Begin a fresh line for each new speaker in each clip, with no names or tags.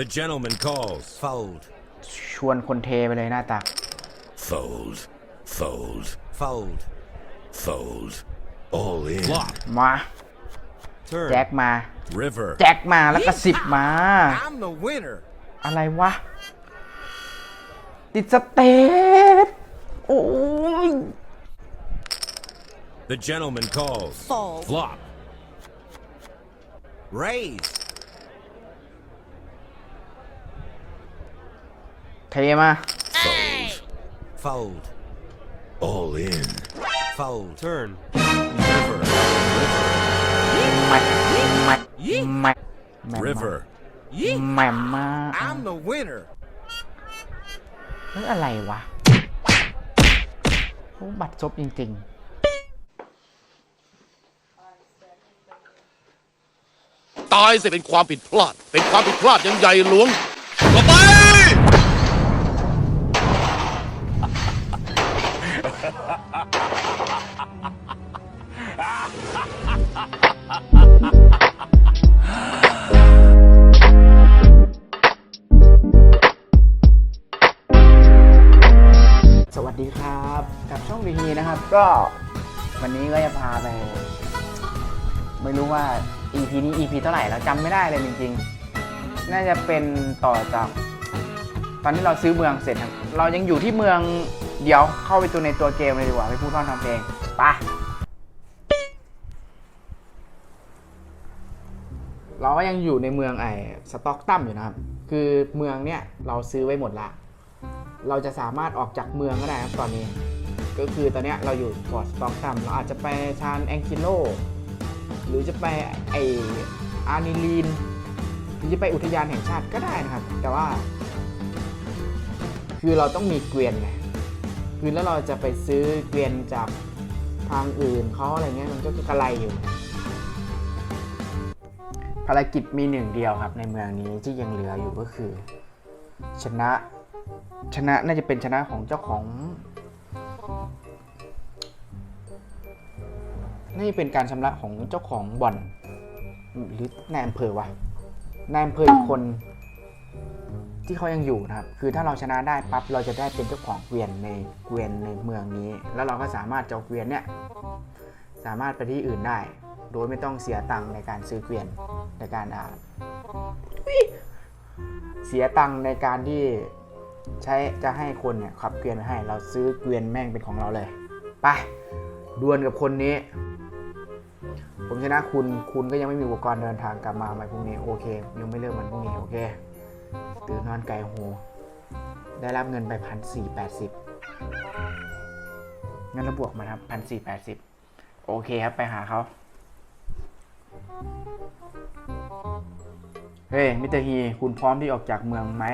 The gentleman calls.
Fold.
ชวนคนเทไปเลยหน้าตัก
Fold. Fold.
Fold.
Fold. All in. Flop.
มา
Turn.
แจ็คมา
River.
แจ็คมาแล้วก็สิบมา
I'm the winner.
อะไรวะ ติดสเตปโอ้ย
The gentleman calls.
Fold.
Flop.
Raise.
เทมา
Fold.
Fold.
All in.
Fold. Turn.
River.
แม่แม่แม่แม่
River.
แม่มา
I'm the winner.
เฮ้ยอะไรวะโอ้บัตรซบจริง
ตายสิเป็นความผิดพลาด เป็นความผิดพลาดอยังใหญ่หลวงต่อไป
สวัสดีครับกับช่องวีฮีนะครับ ก็วันนี้ก็จะพาไป ไม่รู้ว่า EP นี้ EP เท่าไหร่แล้วจำไม่ได้เลยจริงๆ น่าจะเป็นต่อจาก ตอนที่เราซื้อเมืองเสร็จครับเรายังอยู่ที่เมืองเดี๋ยวเข้าไปตัวในตัวเกมเลยดีกว่าไม่พูดพร่ำทำเพลงไป ก็ยังอยู่ในเมืองไอ้สต็อกตัมอยู่นะครับ คือเมืองเนี้ยเราซื้อไว้หมดละ เราจะสามารถออกจากเมืองก็ได้ครับตอนนี้ ก็คือตอนเนี้ยเราอยู่ฟอร์ดสต็อกตัมเราอาจจะไปชานแองคิโล หรือจะไปไออาร์นิลีนหรือจะไปอุทยานแห่งชาติก็ได้นะครับ แต่ว่า คือเราต้องมีเกวียนไงคือแล้วเราจะไปซื้อเกวียนจากทางอื่นเขาอะไรเงี้ยมันก็กระไรอยู่ ภารกิจมีหนึ่งเดียวครับในเมืองนี้ที่ยังเหลืออยู่ก็คือ ชนะชนะน่าจะเป็นชนะของเจ้าของน่าจะเป็นการชำระของเจ้าของบ่อนหรือนายอำเภอวะนายอำเภออีกคนที่เขายังอยู่นะครับ คือถ้าเราชนะได้ปั๊บเราจะได้เป็นเจ้าของเกวียนในเกวียนในเมืองนี้ แล้วเราก็สามารถจะเอาเกวียนเนี่ยสามารถไปที่อื่นได้ โดยไม่ต้องเสียตังค์ในการซื้อเกวียนในการอ่าเสียตังค์ในการที่ใช้จะให้คนเนี่ยขับเกวียนให้ เราซื้อเกวียนแม่งเป็นของเราเลย ไปดวลกับคนนี้ ผมชนะคุณคุณก็ยังไม่มีอุปกรณ์เดินทางกลับมาไหม่พรุ่งนี้โอเค ยังไม่เริ่มมันพรุ่งนี้โอเคตื่นนอนไกลโหได้รับเงินไปพันสี่แปดสิบงั้นเราบวกมาครับพันสี่แปดสิบโอเคครับไปหาเขา เฮ้ยมิสเตอร์ฮีคุณพร้อมที่ออกจากเมืองไหม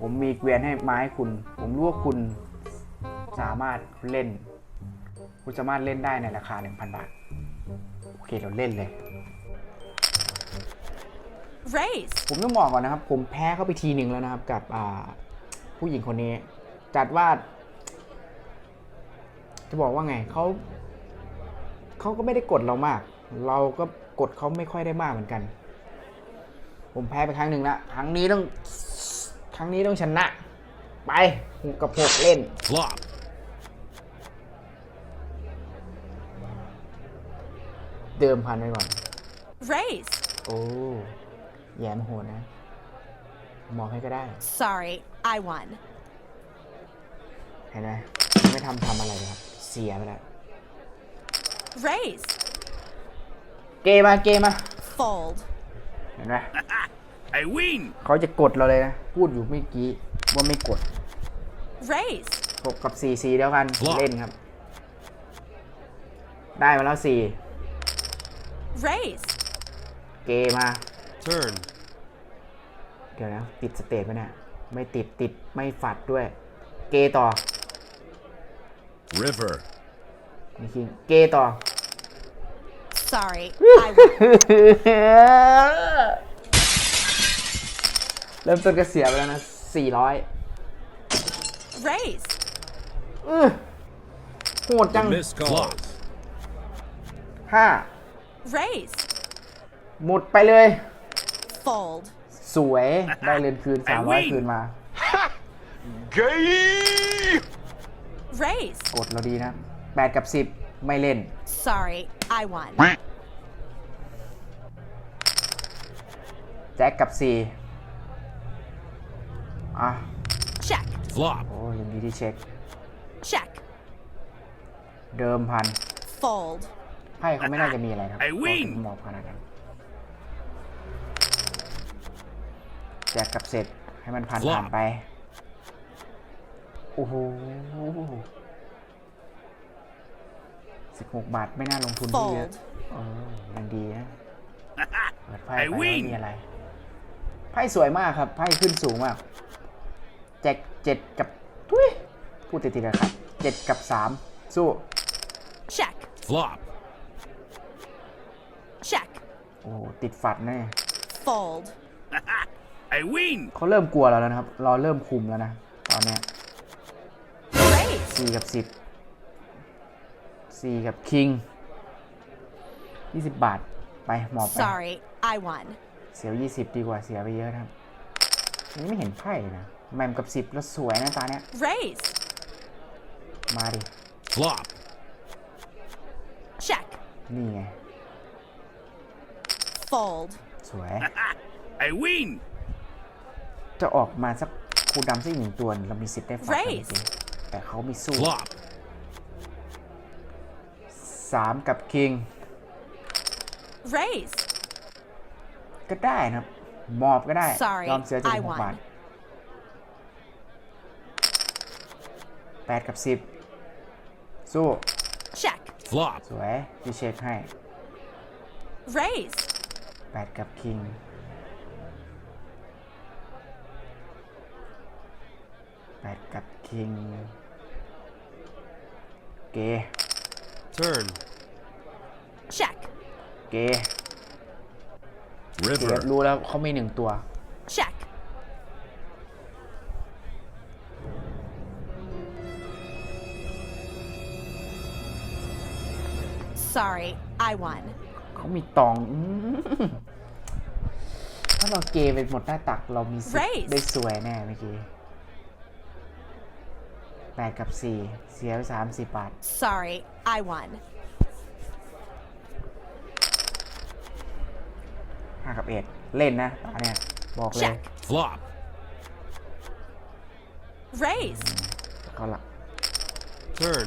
ผมมีเกวียนให้ไม้คุณ ผมรู้ว่าคุณสามารถเล่น คุณสามารถเล่นได้ในราคา 1,000 บาท โอเคเราเล่นเลย
Raise.
ผมต้องบอกก่อนนะครับ ผมแพ้เข้าไปทีหนึ่งแล้วนะครับกับอ่าผู้หญิงคนนี้ จัดว่า จะบอกว่าไงเขาเขาก็ไม่ได้กดเรามาก เราก็กดเขาไม่ค่อยได้มากเหมือนกัน ผมแพ้ไปครั้งหนึ่งละครั้งนี้ต้อง ครั้งนี้ต้องชนะ ไปหกกับหกเล่น
Flop.
เดิมพันไว้ก่อน
Raise.
โอ้แย้มโหดนะ มองให้ก็ได้
Sorry, I won.
เห็นไหมไม่ทำทำอะไรเลยครับ เสียไปแล้ว
Raise.
เกมมาเกมมา
Fold.
เห็นไหม
I win.
เขาจะกดเราเลยนะ พูดอยู่เมื่อกี้ว่าไม่กด
Raise.
6กับ4 4เดียวกัน
Flop
เล่นครับ ได้มาแล้ว
Raise.
4เกมมา
Turn.
เดี๋ยวนะติดสเตจไหมเนี่ยไม่ติดติดไม่ฝัดด้วย เกต่อ
River.
นี่คือเกต่อ
Sorry, I won.
เริ่มต้นก็เสียไปแล้วนะ 400
Raise.
อื้อโหดจัง
Miss calls.
ห้า
Raise.
หมดไปเลย
Fold.
สวยได้เรือนคืน
ไอ้
300
วิ่ง
คืนมา
Raise.
กดเราดีนะ 8 กับ 10 ไม่เล่น
Sorry, I won.
แจ็คกับ4อะ
Check.
Flop.
โอ้ยังดีที่เช็ค
Check.
เดิมพัน
Fold.
ไพ่เขาไม่น่าจะมีอะไรครับ
ไอ้วิ่ง
หมอบขนาดนั้นแจกกับเสร็จให้มันผ่าน
Flop
ผ่านไป โอ้โห สิบหกบาทไม่น่าลงทุนที่เยอะ
Fold.
เออยังดีนะเปิดไพ่
ไอ้
ไป
วิ่
ไม่
ง
มีอะไร ไพ่สวยมากครับ ไพ่ขึ้นสูงมาก แจกเจ็ดกับทุยพูดติดๆกันครับเจ็ดกับสามสู้
Check.
Flop.
Check.
โอ้โหติดฝัดแน่
Fold.
I win.
เขาเริ่มกลัวเราแล้วนะครับ เราเริ่มคุมแล้วนะ ตอนเนี้ย
Raise.
สี่กับสิบ สี่กับคิงยี่สิบบาท ไปหมอบไป
Sorry, I won.
เสียวยี่สิบดีกว่าเสียไปเยอะนะครับอันนี้ไม่เห็นไพ่เลยนะแมมกับสิบแล้วสวยนะตาเนี้ย
Raise.
มาดิ
Flop.
Check.
นี่ไง
Fold.
สวย
I win.
จะออกมาสักคูลดำสักอีกหนึ่งตัวเรามีสิทธิ์ได้ฝัดกัน
Raise
จริงๆแต่เขามีสู้
Flop.
สามกับคิง
Raise.
ก็ได้นะครับหมอบก็ได้
Sorry,
ยอมเสียเจ็ด
I
หก
won
บาทแปดกับสิบสู้
Check.
Flop.
สวยพี่เช็คให้
Raise.
แปดกับคิงแปดกับคิงเก
Turn.
Check.
เกเก
River.
รู้แล้วเขามีหนึ่งตัว
Check. Sorry, I won.
เขามีตองอื้อถ้าเราเกไปหมดหน้าตักเรามีสิทธิ์
Raise
ได้สวยแน่เมื่อกี้ แปดกับสี่เสียไปสามสิบบาท
Sorry, I won.
ห้ากับเอ็ดเล่นนะตาเนี่ย บอกเลย
Check.
Flop.
Raise.
เขาหลัก
Turn.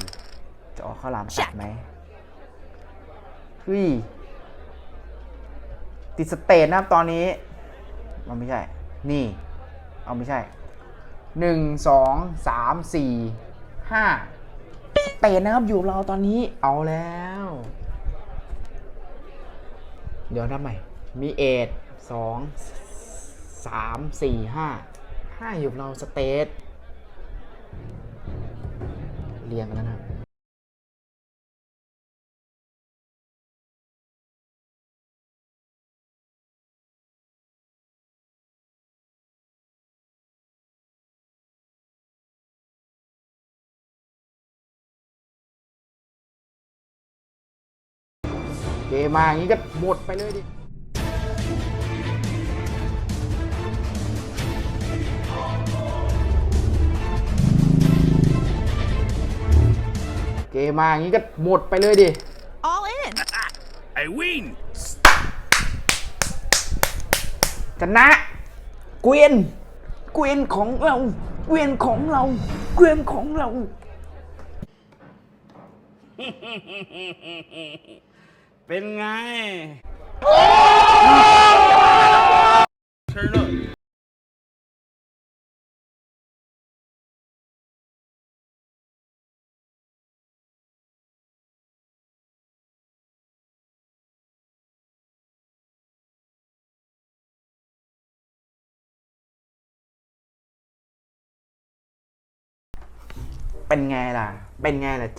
จะออกข้าวหลามตัด
Check
ไหมเฮ้ยติดสเตทนะครับตอนนี้ มันไม่ใช่ นี่ เอาไม่ใช่ หนึ่งสองสามสี่ห้าสเตทนะครับอยู่เราตอนนี้เอาแล้ว เดี๋ยวนับใหม่ มีเอ็ดสองสามสี่ห้าห้าอยู่เราสเตทเรียงกันแล้วนะครับ มมาอย่างนี้ก็หมดไปเลยดิเกมมาอย่างนี้ก็หมดไปเลยดิ
All in.
I win.
ชนะเกวียนเกวียนของเราเกวียนของเราเกวียนของเรา
เป็นไง
Turn up.
เป็นไงล่ะเป็นไงล่ะ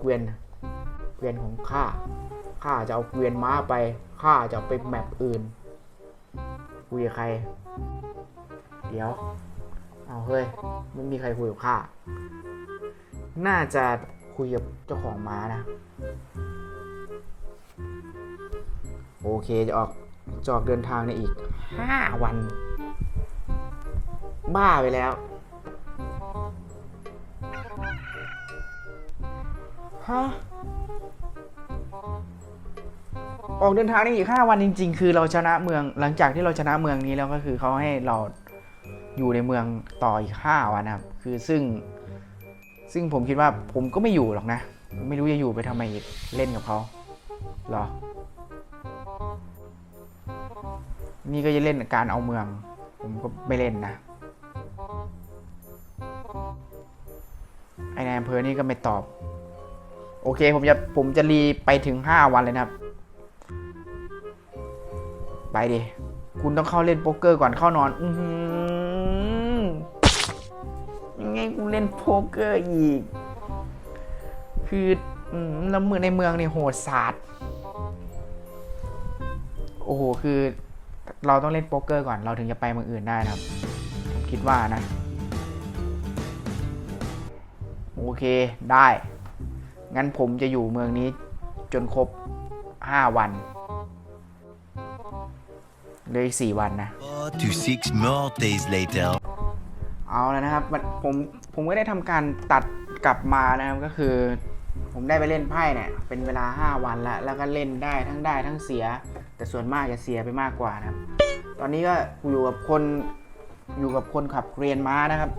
เกวียนนะเกวียนของข้าข้าจะเอาเกวียนม้าไปข้าจะไปแมปอื่นคุยกับใคร เดี๋ยว เอาเฮ้ยไม่มีใครคุยกับข้าน่าจะคุยกับเจ้าของม้านะ โอเคจะออกจออกเดินทางในอีก5วัน บ้าไปแล้ว ฮะออกเดินทางได้อีก5วันจริง ๆ คือเราชนะเมืองหลังจากที่เราชนะเมืองนี้แล้วก็คือเขาให้เราอยู่ในเมืองต่ออีก5วันนะครับ คือซึ่ง ซึ่งผมคิดว่าผมก็ไม่อยู่หรอกนะ ไม่รู้จะอยู่ไปทำไมเล่นกับเขาหรอ นี่ก็จะเล่นการเอาเมือง ผมก็ไม่เล่นนะไอ้นายอำเภอนี่ก็ไม่ตอบ โอเคผมจะผมจะรีไปถึง 5 วันเลยนะครับ ไปดิ คุณต้องเข้าเล่นโป๊กเกอร์ก่อนเข้านอน อืยังไงกูเล่นโป๊กเกอร์อีก คือแล้วเมืองในเมืองเนี่ยโหดสาดโอ้โห คือ เราต้องเล่นโป๊กเกอร์ก่อนเราถึงจะไปเมืองอื่นได้นะครับ ผมคิดว่านะ โอเคได้ งั้นผมจะอยู่เมืองนี้จนครบ 5 วันเหลยสี่วันนะ
Four to six more days later.
เอาแล้วนะครับมันผมผมก็ได้ทำการตัดกลับมานะครับก็คือ ผมได้ไปเล่นไพ่เนี่ยเป็นเวลา 5 วันแล้ว แล้วก็เล่นได้ทั้งได้ทั้งเสีย แต่ส่วนมากจะเสียไปมากกว่านะครับ ตอนนี้ก็อยู่กับคนอยู่กับคนขับเกวียนม้านะครับ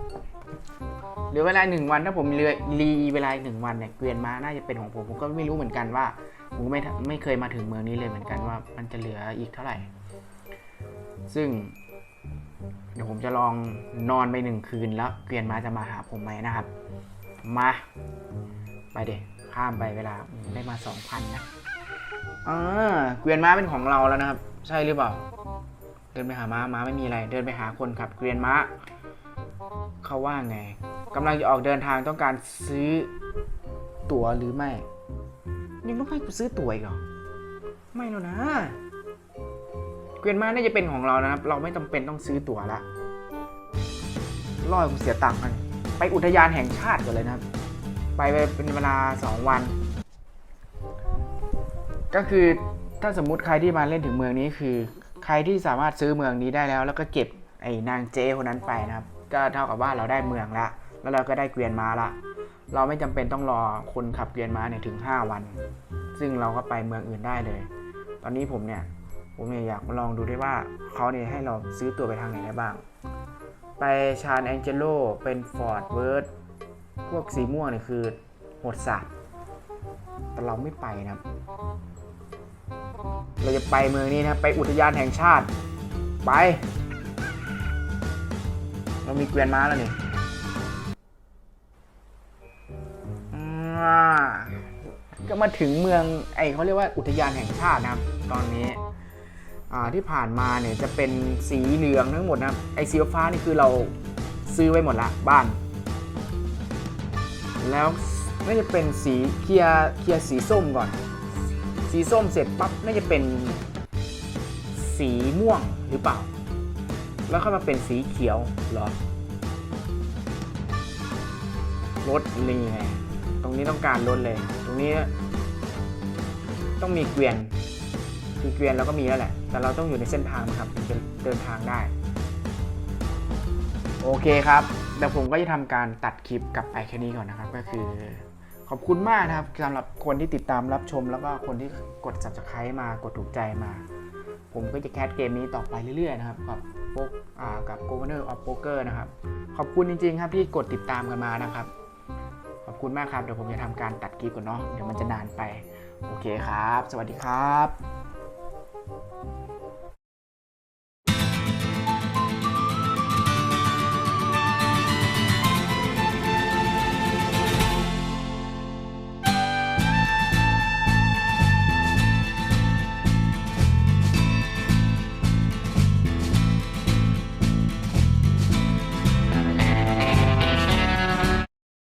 เหลือเวลาหนึ่งวันถ้าผมเรือรีเวลาหนึ่งวันเนี่ยเกวียนม้าน่าจะเป็นของผมผมก็ไม่รู้เหมือนกันว่าผมไม่ไม่เคยมาถึงเมืองนี้เลยเหมือนกันว่า มันจะเหลืออีกเท่าไหร่ ซึ่ง เดี๋ยวผมจะลองนอนไปหนึ่งคืนแล้ว เกวียนม้าจะมาหาผมไหมนะครับ มาไปเด็ข้ามไปเวลาได้มาสองพันนะอ่าเกวียนม้าเป็นของเราแล้วนะครับ ใช่หรือเปล่า เดินไปหาม้าม้าไม่มีอะไร เดินไปหาคนขับเกวียนม้าเขาว่าไง กำลังจะออกเดินทางต้องการซื้อตั๋วหรือไม่ ยังต้องให้กูซื้อตั๋วอีกเหรอ ไม่แล้วนะเกวียนม้าน่าจะเป็นของเรานะครับ เราไม่จำเป็นต้องซื้อตั๋วละล่อยกูเสียตังค์มัน ไปอุทยานแห่งชาติก่อนเลยนะครับ ไปเป็นเวลา2วัน ก็คือถ้าสมมุติใครที่มาเล่นถึงเมืองนี้คือ ใครที่สามารถซื้อเมืองนี้ได้แล้ว แล้วก็เก็บไอ้นางเจคนนั้นไปนะครับ ก็เท่ากับว่าเราได้เมืองละ แล้วเราก็ได้เกวียนม้าละ เราไม่จำเป็นต้องรอคนขับเกวียนม้าเนี่ยถึง 5 วัน ซึ่งเราก็ไปเมืองอื่นได้เลย ตอนนี้ผมเนี่ยผมเนี่ยอยากลองดูด้วยว่าเขาเนี่ยให้เราซื้อตัวไปทางไหนได้บ้าง ไปชาญแองเจโลเป็นฟอร์ดเวิร์ดพวกสีม่วงเนี่ยคือหดสัตว์แต่เราไม่ไปนะครับเราจะไปเมืองนี้นะไปอุทยานแห่งชาติ ไป เรามีเกวียนม้าแล้วนี่าก็มาถึงเมืองไอเขาเรียกว่าอุทยานแห่งชาตินะครับ ตอนนี้ที่ผ่านมาเนี่ยจะเป็นสีเหลืองทั้งหมดนะไอสีฟ้านี่คือเราซื้อไว้หมดละบ้าน แล้วน่าจะเป็นสีเคลียเคลียสีส้มก่อน สีส้มเสร็จปั๊บน่าจะเป็นสีม่วงหรือเปล่า แล้วค่อยมาเป็นสีเขียวเหรอรถนี่ไง รงนี้ต้องการรถเลย ตรงนี้ ต้องมีเกวียนคือเกวียนเราก็มีแล้วแหละ แต่เราต้องอยู่ในเส้นทางนะครับถึงจะเดินทางได้ โอเคครับเดี๋ยวผมก็จะทำการตัดคลิปกลับไปแค่นี้ก่อนนะครับ ก็คือ ขอบคุณมากนะครับสำหรับคนที่ติดตามรับชม แล้วก็คนที่กด subscribe มากดถูกใจมา ผมก็จะแคสเกมนี้ต่อไปเรื่อยๆนะครับกับโป๊กอ่ากับ Governor of Poker นะครับ ขอบคุณจริงๆครับที่กดติดตามกันมานะครับ อบคุณมากครับ เดี๋ยวผมจะทำการตัดคลิปก่อนเนาะ เดี๋ยวมันจะนานไป โอเคครับ สวัสดีครับ